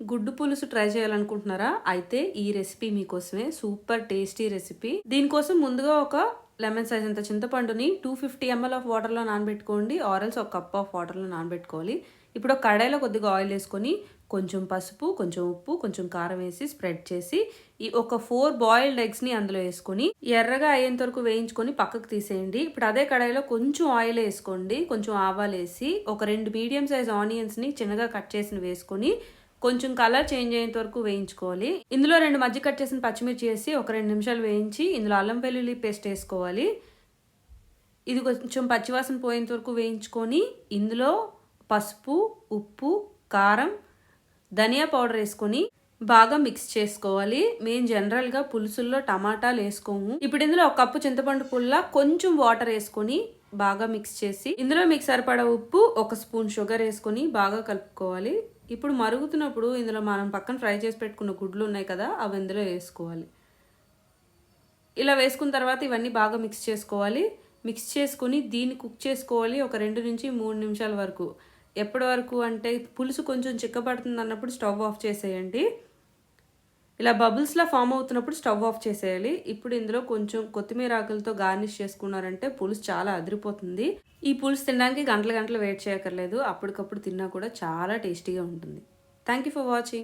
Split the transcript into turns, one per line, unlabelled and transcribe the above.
గుడ్డు పులుసు ట్రై చేయాలనుకుంటున్నారా? అయితే ఈ రెసిపీ మీకోసమే సూపర్ టేస్టీ రెసిపీ. దీనికోసం ముందుగా ఒక లెమన్ సైజ్ అంత చింతపండుని టూ ఫిఫ్టీ ఎంఎల్ ఆఫ్ వాటర్లో నానబెట్టుకోండి. ఆరల్స్ ఒక కప్ ఆఫ్ వాటర్లో నానబెట్టుకోవాలి. ఇప్పుడు ఒక కడాయిలో కొద్దిగా ఆయిల్ వేసుకొని కొంచెం పసుపు కొంచెం ఉప్పు కొంచెం కారం వేసి స్ప్రెడ్ చేసి ఈ ఒక ఫోర్ బాయిల్డ్ ఎగ్స్ని అందులో వేసుకొని ఎర్రగా అయ్యేంత వరకు వేయించుకొని పక్కకు తీసేయండి. ఇప్పుడు అదే కడాయిలో కొంచెం ఆయిల్ వేసుకోండి. కొంచెం ఆవాలు వేసి ఒక రెండు మీడియం సైజ్ ఆనియన్స్ని చిన్నగా కట్ చేసి వేసుకొని కొంచెం కలర్ చేంజ్ అయ్యేంత వరకు వేయించుకోవాలి. ఇందులో రెండు మధ్య కట్ చేసిన పచ్చిమిర్చి వేసి ఒక రెండు నిమిషాలు వేయించి ఇందులో అల్లం వెల్లుల్లి పేస్ట్ వేసుకోవాలి. ఇది కొంచెం పచ్చివాసన పోయేంత వరకు వేయించుకొని ఇందులో పసుపు ఉప్పు కారం ధనియా పౌడర్ వేసుకొని బాగా మిక్స్ చేసుకోవాలి. మేము జనరల్గా పులుసుల్లో టమాటాలు వేసుకోము. ఇప్పుడు ఇందులో ఒక కప్పు చింతపండు పుల్ల కొంచెం వాటర్ వేసుకొని బాగా మిక్స్ చేసి ఇందులో మీకు సరిపడా ఉప్పు ఒక స్పూన్ షుగర్ వేసుకొని బాగా కలుపుకోవాలి. ఇప్పుడు మరుగుతున్నప్పుడు ఇందులో మనం పక్కన ఫ్రై చేసి పెట్టుకున్న గుడ్లు ఉన్నాయి కదా అవి ఇందులో వేసుకోవాలి. ఇలా వేసుకున్న తర్వాత ఇవన్నీ బాగా మిక్స్ చేసుకోవాలి. మిక్స్ చేసుకొని దీన్ని కుక్ చేసుకోవాలి ఒక రెండు నుంచి మూడు నిమిషాల వరకు. ఎప్పటి వరకు అంటే పులుసు కొంచెం చిక్కబడుతుంది అన్నప్పుడు స్టవ్ ఆఫ్ చేసేయండి. ఇలా బబుల్స్లా ఫామ్ అవుతున్నప్పుడు స్టవ్ ఆఫ్ చేసేయాలి. ఇప్పుడు ఇందులో కొంచెం కొత్తిమీర ఆకులతో గార్నిష్ చేసుకున్నారంటే పులుసు చాలా అదిరిపోతుంది. ఈ పులుసు తినడానికి గంటల గంటలు వెయిట్ చేయక్కర్లేదు. అప్పటికప్పుడు తిన్నా కూడా చాలా టేస్టీగా ఉంటుంది. Thank you for watching